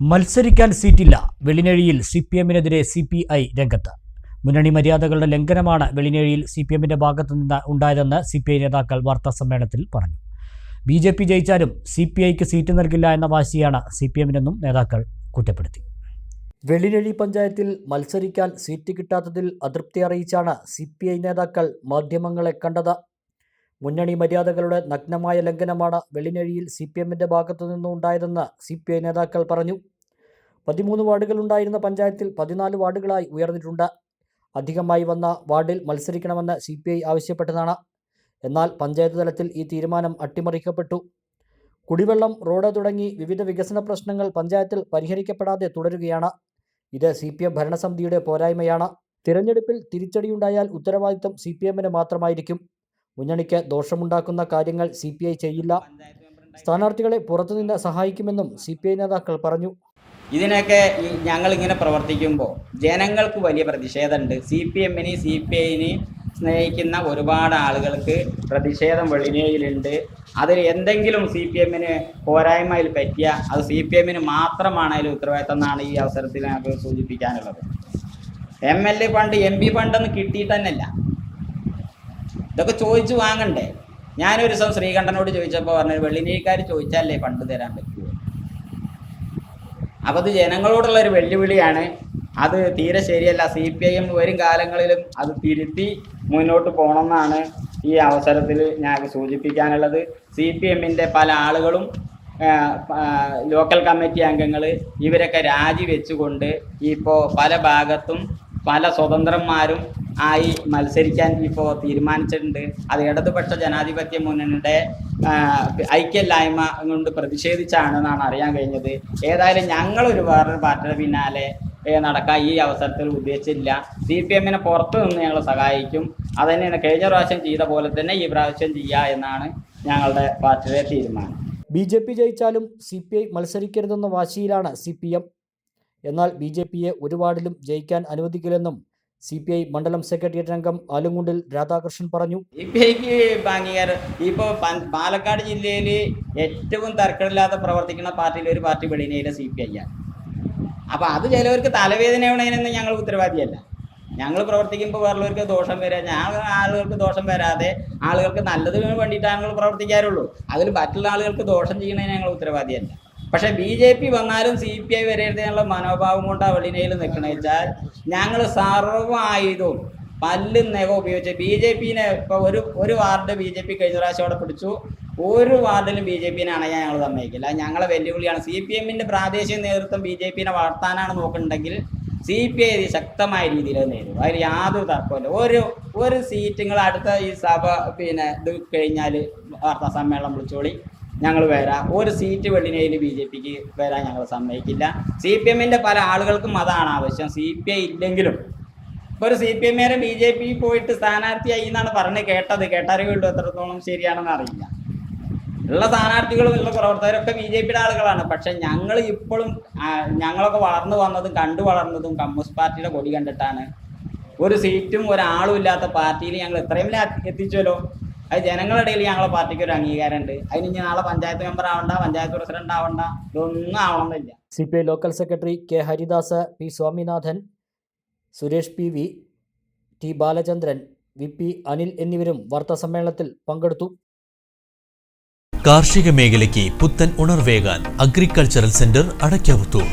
മത്സരിക്കാൻ സീറ്റില്ല. വെളിനഴിയിൽ സി പി എമ്മിനെതിരെ സി പി ഐ രംഗത്ത്. മുന്നണി മര്യാദകളുടെ ലംഘനമാണ് വെളിനഴിയിൽ സി പി എമ്മിന്റെ ഭാഗത്തു നിന്ന് ഉണ്ടായതെന്ന് സി പി ഐ നേതാക്കൾ വാർത്താസമ്മേളനത്തിൽ പറഞ്ഞു. ബി ജെ പി ജയിച്ചാലും സി പി ഐക്ക് സീറ്റ് നൽകില്ല എന്ന വാശിയാണ് സി പി എമ്മിനെന്നും നേതാക്കൾ കുറ്റപ്പെടുത്തി. വെളിനഴി പഞ്ചായത്തിൽ മത്സരിക്കാൻ സീറ്റ് കിട്ടാത്തതിൽ അതൃപ്തി അറിയിച്ചാണ് സി പി ഐ നേതാക്കൾ മാധ്യമങ്ങളെ കണ്ടത്. മുന്നണി മര്യാദകളുടെ നഗ്നമായ ലംഘനമാണ് വെളിനഴിയിൽ സി പി എമ്മിന്റെ ഭാഗത്തു നിന്നുണ്ടായതെന്ന് സി പി ഐ നേതാക്കൾ പറഞ്ഞു. പതിമൂന്ന് വാർഡുകളുണ്ടായിരുന്ന പഞ്ചായത്തിൽ പതിനാല് വാർഡുകളായി ഉയർന്നിട്ടുണ്ട്. അധികമായി വന്ന വാർഡിൽ മത്സരിക്കണമെന്ന് സി പി ഐ ആവശ്യപ്പെട്ടതാണ്. എന്നാൽ പഞ്ചായത്ത് തലത്തിൽ ഈ തീരുമാനം അട്ടിമറിക്കപ്പെട്ടു. കുടിവെള്ളം റോഡ് തുടങ്ങി വിവിധ വികസന പ്രശ്നങ്ങൾ പഞ്ചായത്തിൽ പരിഹരിക്കപ്പെടാതെ തുടരുകയാണ്. ഇത് സി പി എം ഭരണസമിതിയുടെ പോരായ്മയാണ്. തിരഞ്ഞെടുപ്പിൽ തിരിച്ചടിയുണ്ടായാൽ ഉത്തരവാദിത്തം സി പി എമ്മിന് മാത്രമായിരിക്കും. മുന്നണിക്ക് ദോഷമുണ്ടാക്കുന്ന കാര്യങ്ങൾ സി പി ഐ ചെയ്യില്ല. സ്ഥാനാർത്ഥികളെ പുറത്തുനിന്ന് സഹായിക്കുമെന്നും സി പി ഐ നേതാക്കൾ പറഞ്ഞു. ഇതിനൊക്കെ ഞങ്ങൾ ഇങ്ങനെ പ്രവർത്തിക്കുമ്പോൾ ജനങ്ങൾക്ക് വലിയ പ്രതിഷേധമുണ്ട്. സി പി എമ്മിന് സി പി ഐനെ സ്നേഹിക്കുന്ന ഒരുപാട് ആളുകൾക്ക് പ്രതിഷേധം വെളിനയിലുണ്ട് അതിൽ എന്തെങ്കിലും സി പി എമ്മിന് പോരായ്മയിൽ പറ്റിയ അത് സി പി എമ്മിന് മാത്രമാണ് അതിൽ ഉത്തരവാദിത്തം എന്നാണ് ഈ അവസരത്തിൽ ഞങ്ങൾക്ക് സൂചിപ്പിക്കാനുള്ളത്. M L A fund M P ഫണ്ടൊന്നും കിട്ടിയിട്ട് തന്നെയല്ല ഇതൊക്കെ ചോദിച്ചു വാങ്ങണ്ടേ? ഞാനൊരു ദിവസം ശ്രീകണ്ഠനോട് ചോദിച്ചപ്പോൾ പറഞ്ഞു വെള്ളിനീക്കാർ ചോദിച്ചാലേ പണ്ട് തരാൻ പറ്റുമോ അപ്പോൾ അത് ജനങ്ങളോടുള്ള ഒരു വെല്ലുവിളിയാണ്. അത് തീരെ ശരിയല്ല. സി പി ഐ എം വരും കാലങ്ങളിലും അത് തിരുത്തി മുന്നോട്ട് പോകണമെന്നാണ് ഈ അവസരത്തിൽ ഞാൻ സൂചിപ്പിക്കാനുള്ളത്. സി പി എമ്മിന്റെ പല ആളുകളും ലോക്കൽ കമ്മിറ്റി അംഗങ്ങൾ ഇവരൊക്കെ രാജിവെച്ചുകൊണ്ട് ഇപ്പോൾ പല ഭാഗത്തും പല സ്വതന്ത്രന്മാരും ആയി മത്സരിക്കാൻ ഇപ്പോൾ തീരുമാനിച്ചിട്ടുണ്ട്. അത് ഇടതുപക്ഷ ജനാധിപത്യ മുന്നണിയുടെ ഐക്യല്ലായ്മ കൊണ്ട് പ്രതിഷേധിച്ചാണെന്നാണ് അറിയാൻ കഴിഞ്ഞത്. ഏതായാലും ഒരു വേറൊരു പാർട്ടിയുടെ പിന്നാലെ നടക്കാൻ ഈ അവസരത്തിൽ ഉദ്ദേശിച്ചില്ല. സി പി എമ്മിനെ പുറത്തു നിന്ന് ഞങ്ങൾ സഹായിക്കും. അത് തന്നെയാണ് കഴിഞ്ഞ പ്രാവശ്യം ചെയ്ത പോലെ തന്നെ ഈ പ്രാവശ്യം ചെയ്യുക എന്നാണ് ഞങ്ങളുടെ പാർട്ടിയുടെ തീരുമാനം. ബി ജെ പി ജയിച്ചാലും സി പി ഐ മത്സരിക്കരുതെന്ന വാശിയിലാണ് സി പി എം. എന്നാൽ ബി ജെ പിയെ ഒരുപാടിലും ജയിക്കാൻ അനുവദിക്കില്ലെന്നും സി പി ഐ മണ്ഡലം സെക്രട്ടേറിയറ്റ് അംഗം ആലുങ്കുണ്ടിൽ രാധാകൃഷ്ണൻ പറഞ്ഞു. സി പി ഐക്ക് അംഗീകാരം ഇപ്പോൾ പാലക്കാട് ജില്ലയിൽ ഏറ്റവും തർക്കമില്ലാതെ പ്രവർത്തിക്കുന്ന പാർട്ടിയിൽ ഒരു പാർട്ടി വെളിനയിലെ സി പി ഐ ആണ്. അപ്പോൾ അത് ചിലവർക്ക് തലവേദനയാവണതിനൊന്നും ഞങ്ങൾ ഉത്തരവാദിയല്ല. ഞങ്ങൾ പ്രവർത്തിക്കുമ്പോൾ വേറുള്ളവർക്ക് ദോഷം വരാ ഞാൻ ആളുകൾക്ക് ദോഷം വരാതെ ആളുകൾക്ക് നല്ലതിന് വേണ്ടിയിട്ടാണ് ഞങ്ങൾ പ്രവർത്തിക്കാറുള്ളൂ. അതിൽ മറ്റുള്ള ആളുകൾക്ക് ദോഷം ചെയ്യുന്നതിന് ഞങ്ങൾ ഉത്തരവാദിയല്ല. പക്ഷേ ബി ജെ പി വന്നാലും സി പി ഐ വരരുത് എന്നുള്ള മനോഭാവം കൊണ്ട് ആ വെളിനയിൽ നിൽക്കണമെന്ന് വെച്ചാൽ ഞങ്ങൾ സർവായുധവും പല്ലും നഖം ഉപയോഗിച്ച് ബി ജെ പിനെ ഇപ്പോൾ ഒരു ഒരു വാർഡ് ബി ജെ പി കഴിഞ്ഞ പ്രാവശ്യം അവിടെ പിടിച്ചു. ഒരു വാർഡിലും ബി ജെ പിനെ അണയാൻ ഞങ്ങൾ സമ്മതിക്കില്ല. ഞങ്ങളെ വെല്ലുവിളിയാണ്. സി പി എമ്മിന്റെ പ്രാദേശിക നേതൃത്വം ബി ജെ പിനെ വളർത്താനാണ് നോക്കുന്നുണ്ടെങ്കിൽ സി പി ഐ ശക്തമായ രീതിയിൽ നേരിടും. അതിൽ യാതൊരു തർക്കമില്ല ഒരു ഒരു സീറ്റുകൾ അടുത്ത ഈ സഭ പിന്നെ ഇത് കഴിഞ്ഞാൽ വാർത്താ സമ്മേളനം വിളിച്ചോളി. ഞങ്ങൾ വരാം. ഒരു സീറ്റ് വെള്ളിനയിൽ ബി ജെ പിക്ക് വരാൻ ഞങ്ങൾ സമ്മതിക്കില്ല. സി പി എമ്മിന്റെ പല ആളുകൾക്കും അതാണ് ആവശ്യം. സി പി ഐ ഇല്ലെങ്കിലും. ഇപ്പോൾ ഒരു സി പി എമ്മുകാരെ ബി ജെ പി പോയിട്ട് സ്ഥാനാർത്ഥിയായി എന്നാണ് പറഞ്ഞ് കേട്ടത്. കേട്ടറിവുണ്ടോ എത്രത്തോളം ശരിയാണെന്ന് അറിയില്ല. ഉള്ള സ്ഥാനാർത്ഥികളും ഉള്ള പ്രവർത്തകരൊക്കെ ബി ജെ പിയുടെ ആളുകളാണ്. പക്ഷെ ഞങ്ങൾ ഇപ്പോഴും ഞങ്ങളൊക്കെ വളർന്നു വന്നതും കണ്ടു വളർന്നതും കമ്മ്യൂണിസ്റ്റ് പാർട്ടിയുടെ കൊടി കണ്ടിട്ടാണ്. ഒരു സീറ്റും ഒരാളും ഇല്ലാത്ത പാർട്ടിയിൽ ഞങ്ങൾ ഇത്രയും എത്തിച്ചല്ലോ. അത് ജനങ്ങളിടയിൽ ഇടയിൽ ഞങ്ങളെ പാർട്ടിക്ക് ഒരു അംഗീകാരം ഉണ്ട് അതിന് ഇനി നാളെ പഞ്ചായത്ത് മെമ്പർ ആവണ്ട പഞ്ചായത്ത് പ്രസിഡന്റ് ആവണ്ട ഇതൊന്നും ആവണമെന്നില്ല. C P I local secretary K Haridas P Swaminathan Suresh P V T Balachandran V P Anil എന്നിവരും വാർത്താസമ്മേളനത്തിൽ പങ്കെടുത്തു. കാർഷിക മേഖലയ്ക്ക് പുത്തൻ ഉണർവേകാൻ അഗ്രികൾച്ചറൽ സെന്റർ അടയ്ക്കാവത്തൂർ.